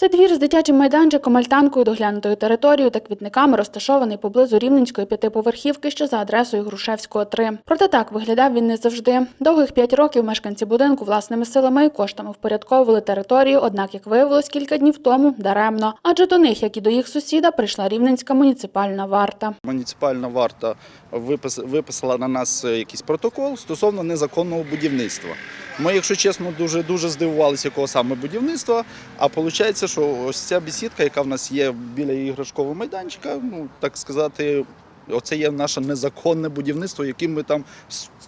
Це двір з дитячим майданчиком, альтанкою, доглянутою територією та квітниками розташований поблизу рівненської п'ятиповерхівки, що за адресою Грушевського 3. Проте так виглядав він не завжди. Довгих п'ять років мешканці будинку власними силами і коштами впорядковували територію, однак, як виявилось кілька днів тому, даремно. Адже до них, як і до їх сусіда, прийшла рівненська муніципальна варта. Муніципальна варта випис- виписала на нас якийсь протокол стосовно незаконного будівництва. Ми, якщо чесно, дуже дуже здивувалися, якого саме будівництва. А виходить, що ось ця бесідка, яка в нас є біля іграшкового майданчика, ну так сказати. Оце є наше незаконне будівництво, яким ми там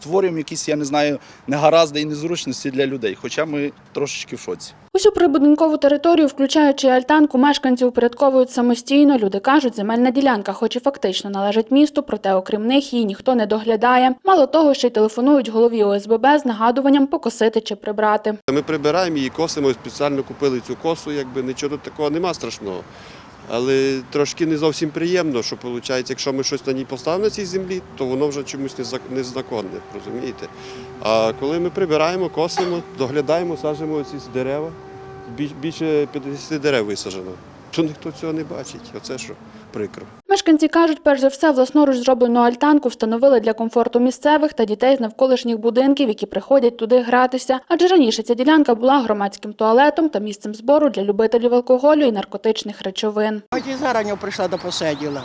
створюємо якісь, я не знаю, негаразди і незручності для людей. Хоча ми трошечки в шоці. Усю прибудинкову територію, включаючи альтанку, мешканці упорядковують самостійно. Люди кажуть, земельна ділянка, хоч і фактично належить місту, проте окрім них її ніхто не доглядає. Мало того, ще й телефонують голові ОСББ з нагадуванням покосити чи прибрати. Ми прибираємо її, косимо, спеціально купили цю косу, якби нічого тут такого нема страшного. Але трошки не зовсім приємно, що виходить, якщо ми щось на ній поставимо на цій землі, то воно вже чомусь незак- незаконне, розумієте? А коли ми прибираємо, косимо, доглядаємо, сажимо ці дерева, більше 50 дерев висаджено, то ніхто цього не бачить. Оце що прикро. Мешканці кажуть, перш за все, власноруч зроблену альтанку встановили для комфорту місцевих та дітей з навколишніх будинків, які приходять туди гратися. Адже раніше ця ділянка була громадським туалетом та місцем збору для любителів алкоголю і наркотичних речовин. Хоч і зарані прийшла до посиділа.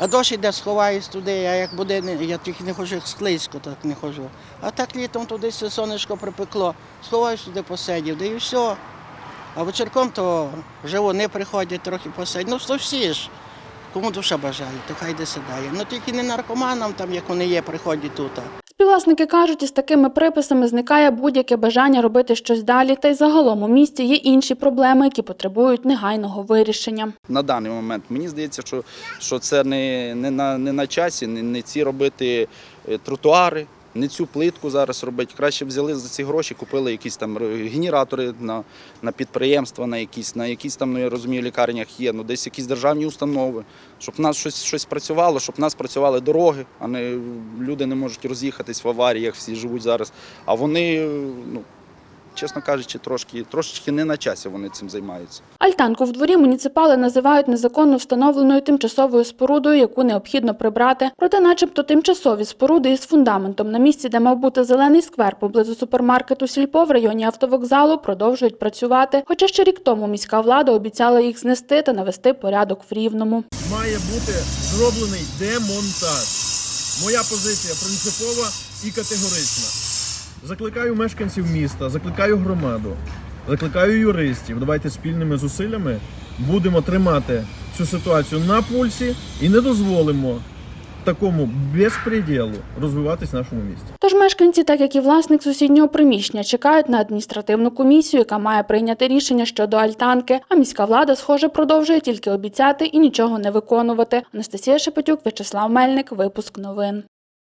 А дощ де сховаюсь туди, а як буде, я тільки не хожу склизько, так не хожу. А так літом туди все сонечко припекло, сховаюсь туди посидів, да і все. А вечірком то вже вони приходять трохи посидять. Ну, то всі ж. Кому душа бажає, то хай де сідає. Ну тільки не наркоманам, там, як вони є, приходять тут. Співвласники кажуть, із такими приписами зникає будь-яке бажання робити щось далі, та й загалом у місті є інші проблеми, які потребують негайного вирішення. на даний момент. Мені здається, що, що це не, не, на, не на часі, не, не ці робити е, тротуари, не цю плитку зараз робити. Краще взяли за ці гроші, купили якісь там генератори на, на підприємства, на якісь, на якісь там, ну я розумію, лікарнях є, ну десь якісь державні установи, щоб в нас щось, щось працювало, щоб в нас працювали дороги, а не люди не можуть роз'їхатись в аваріях, всі живуть зараз. А вони, ну, чесно кажучи, трошки, трошечки не на часі вони цим займаються. Альтанку в дворі муніципали називають незаконно встановленою тимчасовою спорудою, яку необхідно прибрати. Проте, начебто, тимчасові споруди із фундаментом на місці, де мав бути зелений сквер поблизу супермаркету Сільпо в районі автовокзалу, продовжують працювати. Хоча ще рік тому міська влада обіцяла їх знести та навести порядок в Рівному. має бути зроблений демонтаж. Моя позиція принципова і категорична. Закликаю мешканців міста, закликаю громаду, закликаю юристів. Давайте спільними зусиллями будемо тримати цю ситуацію на пульсі і не дозволимо такому безпреділу розвиватись в нашому місті. Тож мешканці, так як і власник сусіднього приміщення, чекають на адміністративну комісію, яка має прийняти рішення щодо альтанки. А міська влада, схоже, продовжує тільки обіцяти і нічого не виконувати. Анастасія Шепетюк, В'ячеслав Мельник, випуск новин.